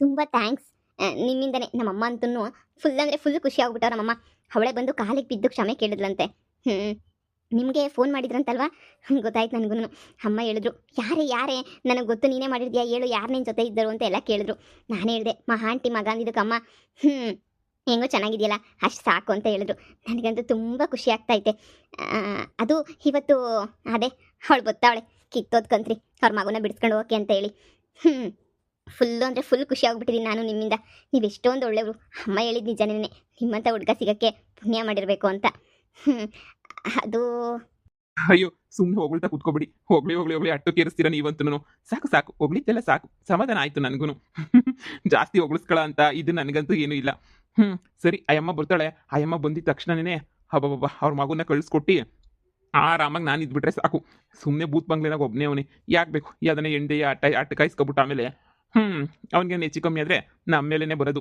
ತುಂಬ ಥ್ಯಾಂಕ್ಸ್ ನಿಮ್ಮಿಂದನೇ ನಮ್ಮಮ್ಮ ಅಂತೂ ಫುಲ್ ಅಂದರೆ ಫುಲ್ ಖುಷಿ ಆಗ್ಬಿಟ್ಟವ್ರ ನಮ್ಮಮ್ಮ. ಅವಳೇ ಬಂದು ಕಾಲಿಗೆ ಬಿದ್ದು ಕ್ಷಮೆ ಕೇಳಿದ್ಲಂತೆ. ಹ್ಞೂ ನಿಮಗೆ ಫೋನ್ ಮಾಡಿದ್ರಂತಲ್ವಾ? ಗೊತ್ತಾಯ್ತು ನನಗೂ ಅಮ್ಮ ಹೇಳಿದ್ರು, ಯಾರೇ ಯಾರೇ? ನನಗೆ ಗೊತ್ತು ನೀನೇ ಮಾಡಿದ್ಯಾ ಹೇಳು, ಯಾರು ನಿನ್ನ ಜೊತೆ ಇದ್ದರು? ಅಂತ ಎಲ್ಲ ಕೇಳಿದ್ರು. ನಾನು ಹೇಳಿದೆ ಮಹಾಂಟಿ ಮಗ, ಅಂದಿದ್ದಕ್ಕಮ್ಮ. ಹ್ಞೂ ಹೆಂಗೋ ಚೆನ್ನಾಗಿದೆಯಲ್ಲ, ಅಷ್ಟು ಸಾಕು ಅಂತ ಹೇಳಿದ್ರು. ನನಗಂತೂ ತುಂಬ ಖುಷಿ ಆಗ್ತೈತೆ ಅದು ಇವತ್ತು, ಅದೇ, ಅವಳು ಗೊತ್ತಾವಳೆ ಕಿತ್ತೋದ್ ಕಂತ್ರಿ, ಅವ್ರ ಮಗುನ ಬಿಡಿಸ್ಕೊಂಡು ಹೋಗಿ ಅಂತ ಹೇಳಿ. ಹ್ಞೂ ಫುಲ್ಲು ಅಂದರೆ ಫುಲ್ ಖುಷಿ ಆಗ್ಬಿಟ್ಟಿದ್ದೀನಿ ನಾನು ನಿಮ್ಮಿಂದ. ನೀವು ಎಷ್ಟೊಂದು ಒಳ್ಳೆಯವರು ಅಮ್ಮ ಹೇಳಿದ ನಿಜನೇ ನಿಮ್ಮಂಥ ಹುಡುಗ ಸಿಗೋಕ್ಕೆ ಪುಣ್ಯ ಮಾಡಿರಬೇಕು ಅಂತ. ಅದು ಅಯ್ಯೋ ಸುಮ್ಮನೆ ಹೊಗಳ್ತಾ ಕುತ್ಕೊಬಿಡಿ. ಹೋಗ್ಲಿ ಹೋಗ್ಲಿ ಹೋಗ್ಲಿ ಅಟ್ಟು ಕೇರಿಸ್ತೀರ ನೀವಂತೂ ಸಾಕು ಸಾಕು. ಹೋಗ್ಲಿದ್ದೆಲ್ಲ ಸಾಕು. ಸಮಾಧಾನ ಆಯ್ತು ನನಗೂ ಜಾಸ್ತಿ ಹೊಗಳಿಸ್ಕೊಳ ಅಂತ ಇದು ನನಗಂತೂ ಏನೂ ಇಲ್ಲ. ಹ್ಮ್, ಸರಿ, ಅಯ್ಯಮ್ಮ ಬರ್ತಾಳೆ. ಅಯ್ಯಮ್ಮ ಬಂದಿದ್ದ ತಕ್ಷಣನೇ ಹಬ್ಬಬ್ಬ ಅವ್ರ ಮಗುನ ಕಳಿಸ್ಕೊಟ್ಟು ಆರಾಮಾಗಿ ನಾನು ಇದ್ಬಿಟ್ರೆ ಸಾಕು. ಸುಮ್ಮನೆ ಬೂತ್ ಬಂಗ್ಲೆನಾಗ ಒಬ್ಬನೇ ಅವನೇ. ಯಾಕೆ ಬೇಕು? ಯಾವ್ದನ್ನ ಎಂಡೆ ಅಟ್ಟ ಆಟ ಕಾಯಿಸ್ಕೊಬಿಟ್ಟು ಆಮೇಲೆ ಹ್ಮ್ ಅವನಿಗೆ ಹೆಚ್ಚು ಕಮ್ಮಿ ಆದ್ರೆ ನಮ್ಮ ಮೇಲೇನೆ ಬರೋದು.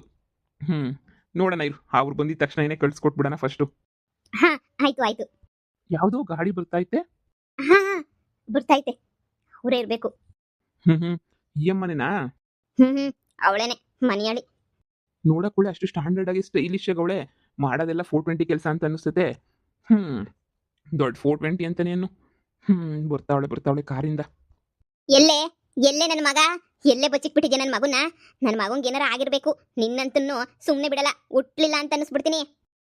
ಹ್ಮ್ ನೋಡೋಣ ಇರು. ಅವ್ರು ಬಂದಿದ ತಕ್ಷಣ ಏನೇ ಫಸ್ಟು ಹಾ ಆಯ್ತು ಆಯ್ತು. ಯಾವುದೋ ಗಾಡಿ ಬರ್ತಾ ಐತೆ ಹಾಂ ಬರ್ತೈತೆ ಅವರೇ ಇರಬೇಕು. ಹ್ಮ್ ಹ್ಮ್. ಈ ಅಮ್ಮನೇನಾ ಹ್ಮ್ ಹ್ಞೂ ಅವಳೇನೆ ಮನೆಯಳಿ. ನೋಡಕ್ಕೂಳೆ ಅಷ್ಟು ಸ್ಟ್ಯಾಂಡರ್ಡ್ ಆಗಿ ಸ್ಟೈಲಿಶ್ ಅವಳೆ ಮಾಡೋದೆಲ್ಲ ಫೋರ್ ಟ್ವೆಂಟಿ ಕೆಲಸ ಅಂತ ಅನ್ನಿಸ್ತದೆ. ಹ್ಮ್ ದೊಡ್ಡ ಫೋರ್ ಟ್ವೆಂಟಿ ಅಂತಾನೇನು ಹ್ಮ್ ಬರ್ತಾವಳೆ ಬರ್ತಾವಳೆ ಕಾರಿಂದ. ಎಲ್ಲೇ ಎಲ್ಲೇ ನನ್ನ ಮಗ? ಎಲ್ಲೇ ಬಚ್ಚಿಕ್ಬಿಟ್ಟಿದ್ಯಾ ನನ್ನ ಮಗುನ? ನನ್ನ ಮಗಂಗೆ ಏನಾರ ಆಗಿರ್ಬೇಕು ನಿನ್ನಂತೂ ಸುಮ್ಮನೆ ಬಿಡಲ್ಲ, ಹುಟ್ಲಿಲ್ಲ ಅಂತ ಅನ್ನಿಸ್ಬಿಡ್ತೀನಿ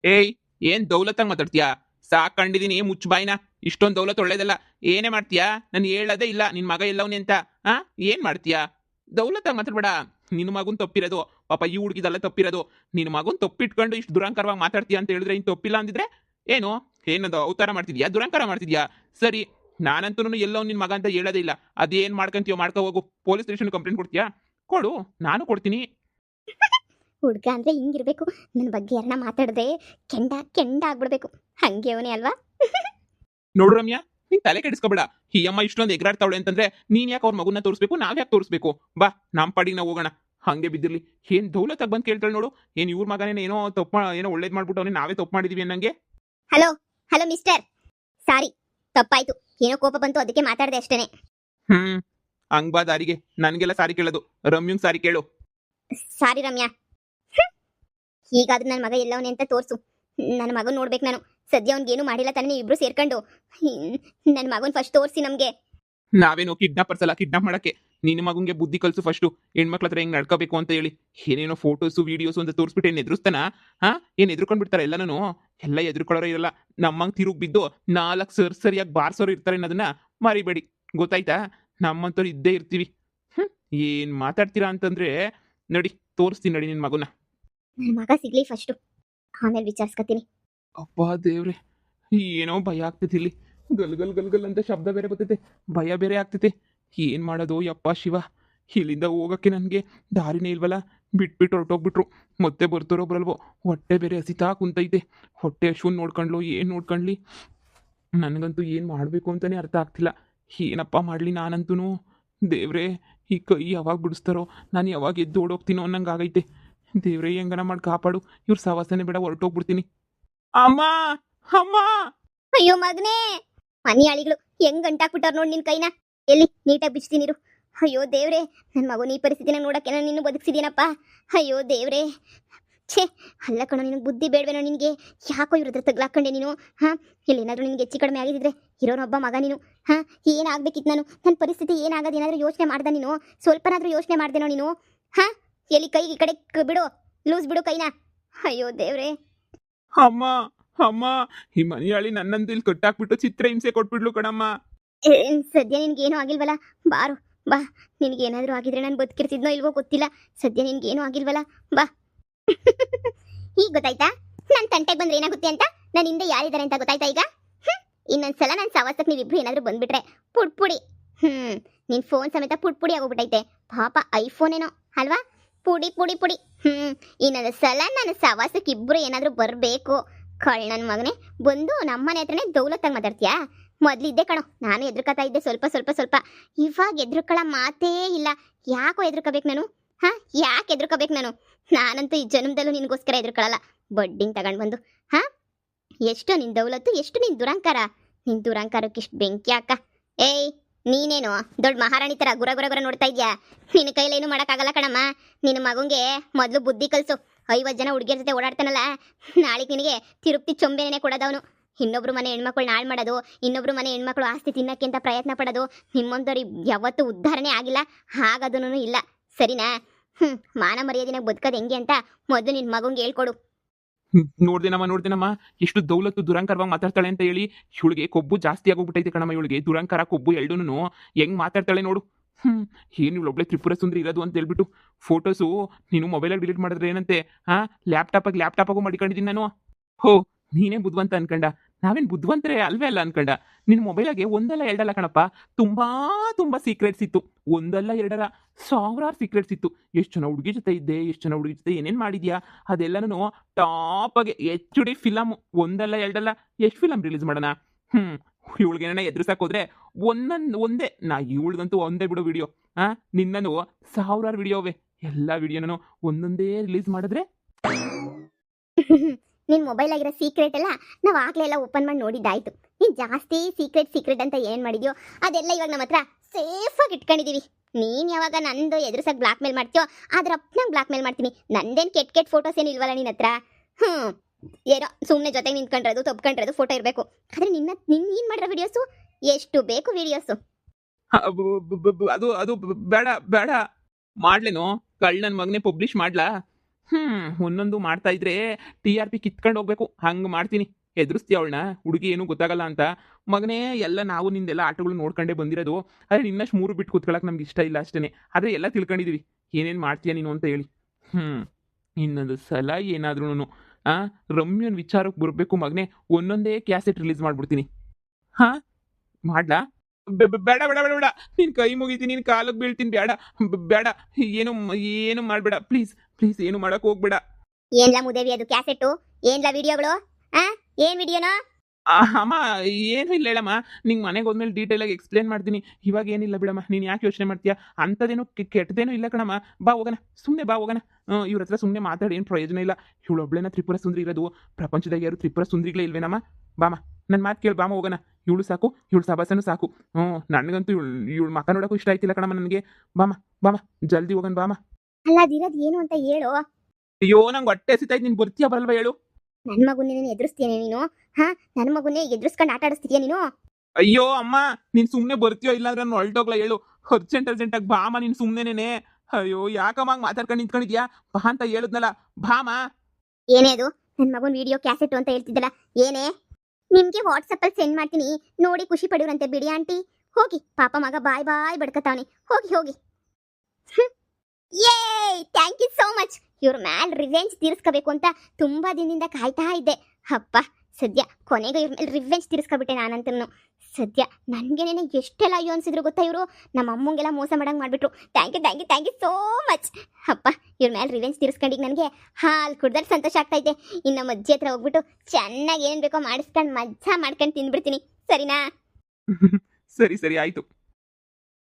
ಏಯ್, ಏನ್ ದೌಲತ್ತಾಗ ಮಾತಾಡ್ತೀಯಾ? ಸಾಕಂಡಿದೀನಿ ಮುಚ್ಚು ಬಾಯ್ನ ಇಷ್ಟೊಂದು ದೌಲತ್ ಒಳ್ಳೇದಲ್ಲ, ಏನೇ ಮಾಡ್ತೀಯಾ? ನಾನು ಹೇಳದೇ ಇಲ್ಲ, ನಿನ್ ಮಗ ಎಲ್ಲವನೇ ಅಂತ. ಆ? ಏನ್ ಮಾಡ್ತೀಯಾ? ದೌಲತ್ತಾಗ ಮಾತಾಡ್ಬೇಡ. ನಿನ್ನ ಮಗುನ್ ತಪ್ಪಿರೋದು, ಪಾಪ ಈ ಹುಡುಗಿದಲ್ಲ ತಪ್ಪಿರೋದು. ನಿನ್ನ ಮಗುನ್ ತಪ್ಪಿಟ್ಕೊಂಡು ಇಷ್ಟು ದುರಂಕಾರವಾಗಿ ಮಾತಾಡ್ತೀಯ ಅಂತ ಹೇಳಿದ್ರೆ ಇನ್ ತಪ್ಪಿಲ್ಲ ಅಂದಿದ್ರೆ, ಏನು? ಏನದು, ಅವತಾರ ಮಾಡ್ತಿದ್ಯಾ? ದುರಂಕಾರ ಮಾಡ್ತಿದ್ಯಾ? ಸರಿ ನಾನಂತೂ ಎಲ್ಲೋ ನಿನ್ ಮಗ ಅಂತ ಹೇಳೋದೇ ಇಲ್ಲ. ಅದೇನ್ ಮಾಡ್ಕೊಂತೀಯೋ ಮಾಡ್ಕೋ ಹೋಗು. ಪೊಲೀಸ್ ಸ್ಟೇಷನ್ ಕಂಪ್ಲೇಂಟ್ ಕೊಡ್ತೀಯಾ? ಕೊಡು. ನಾನು ಕೊಡ್ತೀನಿ. ಹುಡ್ಗ ಅಂದ್ರೆ ಹಿಂಗಿರ್ಬೇಕು. ನನ್ನ ಬಗ್ಗೆ ಯಾರನ್ನ ಮಾತಾಡದೆ ಕೆಂಡ ಕೆಂಡ ಆಗ್ಬಿಡ್ಬೇಕು. ಹಂಗೆ ಅವನೇ ಅಲ್ವಾ? ನೋಡು ರಮ್ಯಾ ನೀನ್ ತಲೆ ಕೆಡಿಸ್ಕೊಬೇಡ. ಈ ಅಮ್ಮ ಇಷ್ಟೊಂದು ಎಗರಾಡ್ತಾವಳೆ ಅಂತಂದ್ರೆ ನೀನ್ ಯಾಕೆ ಅವ್ರ ಮಗುನ ತೋರಿಸ್ಬೇಕು? ನಾವ್ ಯಾಕೆ ತೋರಿಸ್ಬೇಕು? ಬಾ ನಮ್ ಪಾಡಿಗೆ ನಾವು ಹೋಗೋಣ. ಹಂಗೆ ಬಿದ್ದಿರ್ಲಿ. ಏನ್ ದೌಲತ್ತಾಗ ಬಂದ್ ಕೇಳ್ತಾಳೆ ನೋಡು. ಏನ್ ಇವ್ರ ಮಗನೇ ಏನೋ ತಪ್ಪು ಏನೋ ಒಳ್ಳೇದ್ ಮಾಡ್ಬಿಟ್ಟು ಅವನೇ ನಾವೇ ತಪ್ಪು ಮಾಡಿದೀವಿ ಅನ್ನಂಗೆ. Hello hello mister. ಸಾರಿ. ತಪ್ಪಾಯ್ತು. ಏನೋ ಕೋಪ ಬಂತು ಅದಕ್ಕೆ ಮಾತಾಡ್ದೆ ಅಷ್ಟೇನೆ. ಹ್ಮ್. ಹಂಗ್ ಬಾ ದಾರಿಗೆ. ನನ್ಗೆಲ್ಲ ಸಾರಿ ಕೇಳೋದು. ರಮ್ಯಂಗ್ ಸಾರಿ ಕೇಳು. ಸಾರಿ ರಮ್ಯಾ. ಹೀಗಾದ್ರೆ ನನ್ನ ಮಗ ಎಲ್ಲವನೇ ಅಂತ ತೋರ್ಸು. ನನ್ನ ಮಗನ್ ನೋಡ್ಬೇಕು ನಾನು. ಸದ್ಯ ಅವ್ನಿಗೇನು ಮಾಡಿಲ್ಲ ತಾನೇ ಇಬ್ರು ಸೇರ್ಕೊಂಡು. ನನ್ನ ಮಗನ್ ಫಸ್ಟ್ ತೋರಿಸಿ ನಮಗೆ. ನಾವೇನೋ ಕಿಡ್ನಾಪರ್ಸ್ ಅಲ್ಲ ಕಿಡ್ನಾಪ್ ಮಾಡಕ್ಕೆ. ನಿನ್ನ ಮಗುಂಗೆ ಬುದ್ಧಿ ಕಲ್ಸು ಫಸ್ಟು ಹೆಣ್ಮಕ್ಳ ಹತ್ರ ಹೆಂಗ್ ನಡ್ಕೋಬೇಕು ಅಂತ ಹೇಳಿ. ಏನೇನೋ ಫೋಟೋಸು ವಿಡಿಯೋಸು ಅಂತ ತೋರಿಸ್ಬಿಟ್ಟು ಏನ್ ಎದುರಿಸ್ತಾನ? ಹಾ? ಏನ್ ಎದುರ್ಕೊಂಡ್ಬಿಡ್ತಾರ ಬಿಡ್ತಾರೆ ಎಲ್ಲನೂ? ಎಲ್ಲ ಎದುರುಕೊಳ್ಳೋರು ಇರಲ್ಲ. ನಮ್ಮಂಗೆ ತಿರುಗ್ ಬಿದ್ದು ನಾಲ್ಕು ಸರ್ ಸರಿಯಾಗಿ ಬಾರ್ಸೋರು ಇರ್ತಾರೆ ಅನ್ನೋದನ್ನ ಮರಿಬೇಡಿ. ಗೊತ್ತಾಯ್ತಾ? ನಮ್ಮಂತವ್ರು ಇದ್ದೇ ಇರ್ತೀವಿ. ಹ್ಮ್ ಏನ್ ಮಾತಾಡ್ತೀರಾ ಅಂತಂದ್ರೆ ನಡಿ ತೋರಿಸ್ತೀನಿ ನಡಿ ನಿನ್ ಮಗುನ. ನನ್ನ ಮಗ ಸಿಗ್ಲಿ ಫಸ್ಟು ಆಮೇಲೆ ವಿಚಾರಿಸ್ಕೊತೀನಿ. ಅಪ್ಪ ದೇವ್ರೆ ಏನೋ ಭಯ ಆಗ್ತೈತಿ ಇಲ್ಲಿ. ಗಲ್ ಗಲ್ ಗಲ್ ಗಲ್ ಅಂತ ಶಬ್ದ ಬೇರೆ ಬರ್ತೈತೆ. ಭಯ ಬೇರೆ ಆಗ್ತೈತೆ ಏನ್ ಮಾಡೋದು ಯಪ್ಪ ಶಿವ. ಇಲ್ಲಿಂದ ಹೋಗಕ್ಕೆ ನನಗೆ ದಾರಿನೇ ಇಲ್ವಲ್ಲ. ಬಿಟ್ಬಿಟ್ಟು ಹೊರಟೋಗ್ಬಿಟ್ರು. ಮತ್ತೆ ಬರ್ತಾರೋ ಬರಲ್ವೋ ಹೊಟ್ಟೆ ಬೇರೆ ಹಸಿತಾ ಕುಂತೈತೆ. ಹೊಟ್ಟೆ ಹಶುನ್ ನೋಡ್ಕೊಂಡ್ಲು ಏನು ನೋಡ್ಕೊಂಡ್ಲಿ ನನಗಂತೂ ಏನು ಮಾಡಬೇಕು ಅಂತಲೇ ಅರ್ಥ ಆಗ್ತಿಲ್ಲ. ಏನಪ್ಪ ಮಾಡಲಿ ನಾನಂತೂ ದೇವ್ರೇ, ಈ ಕೈ ಯಾವಾಗ ಬಿಡಿಸ್ತಾರೋ? ನಾನು ಯಾವಾಗ ಎದ್ದು ಓಡೋಗ್ತೀನೋ ಅನ್ನಂಗೆ ಆಗೈತೆ ದೇವ್ರೇ, ಹೆಂಗನ ಮಾಡಿ ಕಾಪಾಡು. ಇವ್ರ ಸವಾಸನೆ ಬೇಡ, ಹೊರಟೋಗ್ಬಿಡ್ತೀನಿ. ಅಮ್ಮ! ಅಮ್ಮ! ಅಯ್ಯೋ ಮಗನೇ! ಮನಿ ಆಳಿಗಳು ಹೆಂಗ್ ಗಂಟಾಕ್ಬಿಟ್ಟವ್ರು ನೋಡಿ ನಿನ್ ಕೈನ. ಎಲ್ಲಿ, ನೀಟಾಗಿ ಬಿಚ್ತೀನಿರು ಅಯ್ಯೋ ದೇವ್ರೆ ನನ್ನ ಮಗನ ಈ ಪರಿಸ್ಥಿತಿನ ನೋಡಕ್ಕೆ ನಾನು ನೀನು ಬದುಕ್ಸಿದ್ದೀನಪ್ಪ. ಅಯ್ಯೋ ದೇವ್ರೆ. ಛೇ ಅಲ್ಲ ಕಣ ನಿನಗೆ ಬುದ್ಧಿ ಬೇಡವೇನೋ ನಿನಗೆ. ಯಾಕೋ ಇವ್ರ ಹತ್ರ ತಗ್ಲಾಕೊಂಡೆ ನೀನು ಹಾಂ? ಇಲ್ಲೇನಾದರೂ ನಿನಗೆ ಹೆಚ್ಚು ಕಡಿಮೆ ಆಗಿದ್ರೆ ಇರೋನೊಬ್ಬ ಮಗ ನೀನು ಹಾಂ? ಏನಾಗಬೇಕಿತ್ತು ನಾನು? ನನ್ನ ಪರಿಸ್ಥಿತಿ ಏನಾಗೋದು ಏನಾದರೂ ಯೋಚನೆ ಮಾಡ್ದೆ ನೀನು? ಸ್ವಲ್ಪನಾದರೂ ಯೋಚನೆ ಮಾಡ್ದೇನೋ ನೀನು? ಹಾಂ? ಎಲ್ಲಿ ಕೈ ಈ ಕಡೆ ಬಿಡು ಲೂಸ್ ಬಿಡು ಕೈನ. ಅಯ್ಯೋ ದೇವ್ರೆ. ಅಮ್ಮ ಅಮ್ಮ ಈ ಮನೆಯಾಳಿ ನನ್ನಂದು ಇಲ್ಲಿ ಕಟ್ಟಾಕ್ಬಿಟ್ಟು ಚಿತ್ರ ಹಿಂಸೆ ಕೊಟ್ಬಿಡ್ಲು ಕಣಮ್ಮ. ಸದ್ಯ ಸದ್ಯ ನಿನ್ಗೇನು ಆಗಿಲ್ವಲ್ಲ? ಬಾರು. ಬಾ ನಿನ್ಗೇನಾದ್ರೂ ಆಗಿದ್ರೆ ನಾನು ಬದುಕಿರ್ತಿದ್ನೋ ಇಲ್ವೋ ಗೊತ್ತಿಲ್ಲ. ಸದ್ಯ ನಿನ್ಗೇನು ಆಗಿಲ್ವಲ್ಲ. ಬಾ. ಈಗ ಗೊತ್ತಾಯ್ತಾ? ನನ್ನ ತಂಟೆಗೆ ಬಂದ್ರೆ ಏನಾಗುತ್ತೆ ಅಂತ? ನನ್ನ ಹಿಂದೆ ಯಾರಿದ್ದಾರೆ ಅಂತ ಗೊತ್ತಾಯ್ತಾ ಈಗ? ಇನ್ನೊಂದ್ಸಲ ನನ್ನ ಸವಾಸಕ್ಕೆ ನೀವಿಬ್ರು ಏನಾದರೂ ಬಂದ್ಬಿಟ್ರೆ ಪುಡ್ ಪುಡಿ ಹ್ಮ್, ನಿನ್ ಫೋನ್ ಸಮೇತ ಪುಡ್ ಪುಡಿ ಆಗೋಗ್ಬಿಟ್ಟೈತೆ. ಪಾಪ ಐಫೋನ್ ಏನೋ ಅಲ್ವಾ? ಪುಡಿ ಪುಡಿ ಪುಡಿ. ಹ್ಮ್ ಇನ್ನೊಂದು ಸಲ ನನ್ನ ಸವಾಸಕ್ಕೆ ಇಬ್ರು ಏನಾದರೂ ಬರಬೇಕು. ಕಳ್ ನನ್ನ ಮಗನೇ, ಬಂದು ನಮ್ಮನೆ ಹತ್ರನೇ ದೌಲತ್ತಾಗಿ ಮಾತಾಡ್ತೀಯಾ? ಮೊದ್ಲಿದ್ದೆ ಕಣೋ. ನಾನು ಎದ್ರುಕತಾ ಇದ್ದೆ ಸ್ವಲ್ಪ ಸ್ವಲ್ಪ ಸ್ವಲ್ಪ. ಇವಾಗ ಎದುರ್ಕೊಳ್ಳೋ ಮಾತೇ ಇಲ್ಲ. ಯಾಕೋ ಎದುರ್ಕೋಬೇಕು ನಾನು? ಹಾ, ಯಾಕೆ ಎದುರ್ಕೋಬೇಕು ನಾನು? ನಾನಂತೂ ಈ ಜನ್ಮದಲ್ಲೂ ನಿನಗೋಸ್ಕರ ಎದುರ್ಕೊಳ್ಳಲ್ಲ. ಬಡ್ಡಿಂಗ್ ತಗೊಂಡು ಬಂದು. ಹಾ? ಎಷ್ಟು ನಿನ್ ದೌಲತ್ತು, ಎಷ್ಟು ನಿನ್ ದುರಂಕಾರ? ನಿನ್ ದುರಂಕಾರಕ್ಕೆ ಇಷ್ಟು ಬೆಂಕಿ ಅಕ್ಕ ಏಯ್, ನೀನೇನು? ದೊಡ್ಡ ಮಹಾರಾಣಿ ತರ ಗುರ ಗುರ ಗುರ ನೋಡ್ತಾ ಇದ್ಯಾ? ನಿನ್ನ ಕೈಲೇನು ಮಾಡೋಕ್ಕಾಗಲ್ಲ ಕಣಮ್ಮ. ನಿನ್ನ ಮಗುಂಗೆ ಮೊದಲು ಬುದ್ಧಿ ಕಲ್ಸು. ಐವತ್ತು ಜನ ಹುಡುಗಿಯರ ಜೊತೆ ಓಡಾಡ್ತಾನಲ್ಲ? ನಾಳೆ ನಿನಗೆ ತಿರುಪ್ತಿ ಚೊಂಬೆನೇ ಕೊಡೋದವನು ಇನ್ನೊಬ್ರು ಮನೆ ಹೆಣ್ಮಕ್ಳನ್ನ ನಾಳ್ ಮಾಡೋದು, ಇನ್ನೊಬ್ರು ಮನೆ ಹೆಣ್ಮಕ್ಳು ಆಸ್ತಿ ತಿನ್ನಕ್ಕೆ ಅಂತ ಪ್ರಯತ್ನ ಪಡೋದು ನಿಮ್ಮೊಂದವ್ರಿಗೆ ಯಾವತ್ತೂ ಉದ್ಧಾರಣೆ ಆಗಿಲ್ಲ ಹಾಗದೂ ಇಲ್ಲ. ಸರಿನಾ? ಹ್ಮ್, ಮಾನ ಮರ್ಯಾದಿನಾಗ ಬದುಕೋದು ಹೆಂಗೆ ಅಂತ ಮೊದಲು ನಿನ್ ಮಗಂಗೆ ಹೇಳ್ಕೊಡು. ನೋಡ್ದೇನಮ್ಮ ನೋಡ್ದೇನಮ್ಮ ಎಷ್ಟು ದೌಲತ್ತು ದುರಂಕಾರವಾಗಿ ಮಾತಾಡ್ತಾಳೆ ಅಂತ ಹೇಳಿ, ಇವಳಿಗೆ ಕೊಬ್ಬು ಜಾಸ್ತಿ ಆಗೋಗ್ಬಿಟ್ಟೈತೆ ಕಣಮ್ಮ ಇವಳಿಗೆ. ದುರಂಕಾರ, ಕೊಬ್ಬು ಎಲ್ಡೂನು ಹೆಂಗ್ ಮಾತಾಡ್ತಾಳೆ ನೋಡು. ಹ್ಮ್, ಏನು ಇವಳು ಒಬ್ಳೆ ತ್ರಿಪುರ ಸುಂದರಿ ಇರೋದು ಅಂತ ಹೇಳ್ಬಿಟ್ಟು ಫೋಟೋಸು ನೀನು ಮೊಬೈಲಾಗಿ ಡಿಲೀಟ್ ಮಾಡಿದ್ರೆ ಏನಂತೆ? ಹಾ ಲ್ಯಾಪ್ಟಾಪಾಗಿ, ಲ್ಯಾಪ್ಟಾಪಾಗೂ ಮಾಡ್ಕೊಂಡಿದ್ದೀನಿ ನಾನು. ಹೋ ನೀನೇ ಬುದ್ಧಿವಂತ ಅನ್ಕಂಡ. ನಾವೇನ್ ಬುದ್ಧಿವಂತರೇ ಅಲ್ವೇ ಅಲ್ಲ ಅನ್ಕಂಡ. ನಿನ್ನ ಮೊಬೈಲಾಗೆ ಒಂದಲ್ಲ ಎರಡಲ್ಲ ಕಣಪ್ಪ. ತುಂಬಾ ತುಂಬಾ ಸೀಕ್ರೆಟ್ಸ್ ಇತ್ತು. ಒಂದಲ್ಲ ಎರಡಲ್ಲ ಸಾವಿರಾರು ಸೀಕ್ರೆಟ್ಸ್ ಇತ್ತು. ಎಷ್ಟು ಜನ ಹುಡುಗಿ ಜೊತೆ ಇದ್ದೆ, ಎಷ್ಟು ಜನ ಹುಡುಗಿ ಜೊತೆ ಏನೇನ್ ಮಾಡಿದ್ಯಾ? ಅದೆಲ್ಲನೂ ಟಾಪಾಗೆ ಎಚ್ ಡಿ ಫಿಲಮ್ ಒಂದಲ್ಲ ಎರಡಲ್ಲ ಎಷ್ಟು ಫಿಲಮ್ ರಿಲೀಸ್ ಮಾಡೋಣ? ಹ್ಮ್ ಇವಳಿಗೇನ ಎದುರಿಸಕ್ ಹೋದ್ರೆ ಒಂದೊಂದ್ ಒಂದೇ. ನಾ ಇವಳಿಗಂತೂ ಒಂದೇ ಬಿಡು ವಿಡಿಯೋ ಆ ನಿನ್ನನು ಸಾವಿರಾರು ವಿಡಿಯೋವೆ ಎಲ್ಲ ವಿಡಿಯೋನೂ ಒಂದೊಂದೇ ರಿಲೀಸ್ ಮಾಡಿದ್ರೆ? ನಿನ್ ಮೊಬೈಲ್ ಆಗಿರೋ ಸೀಕ್ರೆಟ್ ಎಲ್ಲ ನಾವು ಆಗಲೇ ಎಲ್ಲ ಓಪನ್ ಮಾಡಿ ನೋಡಿದ್ದಾಯ್ತು. ನೀನ್ ಜಾಸ್ತಿ ಸೀಕ್ರೆಟ್ ಸೀಕ್ರೆಟ್ ಅಂತ ಏನ್ ಮಾಡಿದ್ಯೋ ಅದೆಲ್ಲ ಇವಾಗ ನಮ್ಮ ಹತ್ರ ಸೇಫ್ ಆಗಿ ಇಟ್ಕೊಂಡಿದೀವಿ. ನೀನ್ ಯಾವಾಗ ನಂದು ಎದುರಿಸಾಗಿ ಬ್ಲಾಕ್ ಮೇಲ್ ಮಾಡ್ತೀಯೋ ಅದ್ರ ಅಪ್ಪನಂಗ್ ಬ್ಲಾಕ್ ಮೇಲ್ ಮಾಡ್ತೀನಿ. ನಂದೇನ್ ಕೆಟ್ಟ ಕೆಟ್ಟ ಫೋಟೋಸ್ ಏನು ಇಲ್ವಲ್ಲ ನಿನ್ನ ಹತ್ರ? ಹ್ಮ್. ಏನೋ ಸುಮ್ಮನೆ ಜೊತೆಗೆ ನಿಂತ್ಕೊಂಡಿರೋದು ತಪ್ಕೊಂಡಿರೋದು ಫೋಟೋ ಇರಬೇಕು. ಆದ್ರೆ ನಿನ್ನ, ನಿನ್ ಏನ್ ಮಾಡಿರೋ ವಿಡಿಯೋಸು ಎಷ್ಟು ಬೇಕು ವಿಡಿಯೋಸು ಅದು ಅದು ಬೇಡ ಬೇಡ. ಮಾಡ್ಲೇನು? ಕಳ್ ನನ್ನ ಮಗನೇ ಪಬ್ಲಿಷ್ ಮಾಡ್ಲಾ? ಹ್ಮ್, ಒಂದೊಂದು ಮಾಡ್ತಾ ಇದ್ರೆ ಟಿ ಆರ್ ಪಿ ಕಿತ್ಕೊಂಡು ಹೋಗ್ಬೇಕು. ಹಂಗ್ ಮಾಡ್ತೀನಿ. ಎದುರಿಸ್ತೀಯ ಅವಳನ್ನ ಹುಡುಗಿ ಏನು ಗೊತ್ತಾಗಲ್ಲ ಅಂತ. ಮಗನೇ, ಎಲ್ಲ ನಾವು ನಿಂದೆಲ್ಲ ಆಟಗಳು ನೋಡ್ಕೊಂಡೇ ಬಂದಿರೋದು. ಆದ್ರೆ ಇನ್ನಷ್ಟು ಮೂರು ಬಿಟ್ಟು ಕೂತ್ಕೊಳಕ್ ನಮ್ಗೆ ಇಷ್ಟ ಇಲ್ಲ ಅಷ್ಟೇ ಆದ್ರೆ ಎಲ್ಲ ತಿಳ್ಕೊಂಡಿದೀವಿ. ಏನೇನು ಮಾಡ್ತೀಯ ನೀನು ಅಂತ ಹೇಳಿ. ಹ್ಮ್, ಇನ್ನೊಂದು ಸಲ ಏನಾದ್ರೂ ಆ, ರಮ್ಯನ್ ವಿಚಾರಕ್ಕೆ ಬರಬೇಕು ಮಗನೇ. ಒಂದೊಂದೇ ಕ್ಯಾಸೆಟ್ ರಿಲೀಸ್ ಮಾಡ್ಬಿಡ್ತೀನಿ. ಹಾ, ಮಾಡ್ಲಾ? ಬೇಡ ಬೇಡ ಬೇಡ ಬೇಡ. ನಿನ್ ಕೈ ಮುಗಿತೀನಿ, ನಿನ್ ಕಾಲಿಗೆ ಬೀಳ್ತೀನಿ, ಬೇಡ. ಬೇಡ. ಏನು ಏನು ಮಾಡಬೇಡ. ಪ್ಲೀಸ್ ಪ್ಲೀಸ್ ಏನು ಮಾಡಕ್ ಹೋಗ್ಬೇಡ. ಏನ್ಲ ಮುದೇವಿ ಅದು ಕ್ಯಾಸೆಟ್? ಏನ್ಲ ವಿಡಿಯೋಗಳು? ಆ? ಏನ್ ವಿಡಿಯೋನೋ? ಅಮ್ಮ ಏನು ಇಲ್ಲ ಹೇಳಮ್ಮ. ನಿಂಗೆ ಮನೆಗೆ ಹೋದ್ಮೇಲೆ ಡೀಟೇಲ್ ಆಗಿ ಎಕ್ಸ್ಪ್ಲೇನ್ ಮಾಡ್ತೀನಿ. ಇವಾಗ ಏನಿಲ್ಲ ಬಿಡಮ್ಮ. ನೀನು ಯಾಕೆ ಯೋಚನೆ ಮಾಡ್ತೀಯಾ? ಅಂಥದ್ದೇನು ಕೆಟ್ಟದೇನು ಇಲ್ಲ ಕಣಮ್ಮ. ಬಾ ಹೋಗೋಣ. ಸುಮ್ಮನೆ ಬಾ ಹೋಗೋಣ. ಇವ್ರ ಹತ್ರ ಸುಮ್ಮನೆ ಮಾತಾಡಿ ಏನು ಪ್ರಯೋಜನ ಇಲ್ಲ. ಇವಳೊಬ್ಳೇನ ತ್ರಿಪುರ ಸುಂದರಿ ಇರೋದು. ಪ್ರಪಂಚದಾಗ ಯಾರು ತ್ರಿಪುರ ಸುಂದರಿಗಳೇ ಇಲ್ವೇನಮ್ಮ? ಬಾಮ ನನ್ನ ಮಾತು ಕೇಳಿ ಬಾಮ ಹೋಗೋಣ. ಇವಳು ಸಾಕು ಇವಳು ಸಬಾಸನೂ ಸಾಕು. ಹ್ಞೂ ನನಗಂತೂ ಇವಳು ಇವಳು ಮಕ ನೋಡೋಕ್ಕೂ ಇಷ್ಟ ಆಯ್ತಿಲ್ಲ ಕಣಮ್ಮ ನನಗೆ. ಬಾಮ ಬಾಮ ಜಲ್ದಿ ಹೋಗೋಣ ಬಾಮ ಅಲ್ಲ ಅದಿರೋದು ಏನು ಅಂತ ಹೇಳು. ಅಯ್ಯೋ ನಂಗೆ ಹೊಟ್ಟೆ ಹಸಿತೈತೆ ನೀನು ಬರ್ತೀಯಾ ಬರಲ್ವಾ ಹೇಳು? ನನ್ನ ಮಗುನೇ ನೀನು ಎದುರಿಸ್ತೀಯ ನೀನು? ಹಾ ನನ್ನ ಮಗುನೇ ಎದುರಿಸ್ಕೊಂಡು ಆಟ ಆಡಿಸ್ತೀಯ ನೀನು? ಅಯ್ಯೋ ಅಮ್ಮ ನೀನ್ ಸುಮ್ನೆ ಬರ್ತೀಯೋ ಇಲ್ಲಾಂದ್ರೆ ನಾನು ಹೊರಟೋಗ್ಲ ಹೇಳು. ಅರ್ಜೆಂಟ್ ಅರ್ಜೆಂಟ್ ಆಗಿ ಬಾಮ ನೀನ್ ಸುಮ್ನೆನೇನೆ ಅಯ್ಯೋ ಯಾಕಮ್ಮ ಹಂಗ್ ಮಾತಾಡ್ಕೊಂಡು ನಿಂತ್ಕೊಂಡಿದ್ಯಾ? ಬಾ ಅಂತ ಹೇಳಿದ್ನಲ್ಲ ಬಾಮ ಏನೇ ಅದು? ನನ್ನ ಮಗನ ವಿಡಿಯೋ ಕ್ಯಾಸೆಟ್ ಅಂತ ಹೇಳ್ತಿದ್ದಲ್ಲ ಏನೇ? ನಿಮ್ಗೆ ವಾಟ್ಸಪ್ ಅಲ್ಲಿ ಸೆಂಡ್ ಮಾಡ್ತೀನಿ. ನೋಡಿ ಖುಷಿ ಪಡಿವ್ರಂತೆ ಬಿಡಿ ಆಂಟಿ. ಹೋಗಿ ಪಾಪ ಮಗ ಬಾಯ್ ಬಾಯ್ ಬಡ್ಕತಾವನೆ. ಹೋಗಿ ಹೋಗಿ. ಏ ಥ್ಯಾಂಕ್ ಯು ಸೋ ಮಚ್ ಇವ್ರ ಮ್ಯಾಲ್ ರಿವೆಂಜ್ ತೀರಿಸ್ಕೋಬೇಕು ಅಂತ ತುಂಬಾ ದಿನದಿಂದ ಕಾಯ್ತಾ ಇದ್ದೆ. ಅಪ್ಪ, ಸದ್ಯ ಕೊನೆಗೆ ಇವ್ರ ಮೇಲೆ ರಿವೆಂಜ್ ತೀರಿಸ್ಕೊಬಿಟ್ಟೆ ನಾನಂತನು. ಸದ್ಯ ನನಗೇನೇನೆ ಎಷ್ಟೆಲ್ಲ ಅಯ್ಯೋ ಅನ್ಸಿದ್ರು ಗೊತ್ತಾ ಇವರು? ನಮ್ಮ ಅಮ್ಮಂಗೆಲ್ಲ ಮೋಸ ಮಾಡಂಗೆ ಮಾಡಿಬಿಟ್ರು. Thank you thank you thank you so much ಅಪ್ಪ, ಇವ್ರ ಮೇಲೆ ರಿವೆಂಜ್ ತೀರಿಸ್ಕೊಂಡಿಗೆ ನನಗೆ ಹಾಲು ಕುಡ್ದಲ್ಲಿ ಸಂತೋಷ ಆಗ್ತೈತೆ ಇನ್ನು ಅಜ್ಜಿ ಹತ್ರ ಹೋಗ್ಬಿಟ್ಟು ಚೆನ್ನಾಗಿ ಏನು ಬೇಕೋ ಮಾಡಿಸ್ಕೊಂಡು ಮಜ್ಜಾ ಮಾಡ್ಕೊಂಡು ತಿಂದ್ಬಿಡ್ತೀನಿ ಸರಿನಾ? ಸರಿ ಸರಿ, ಆಯ್ತು.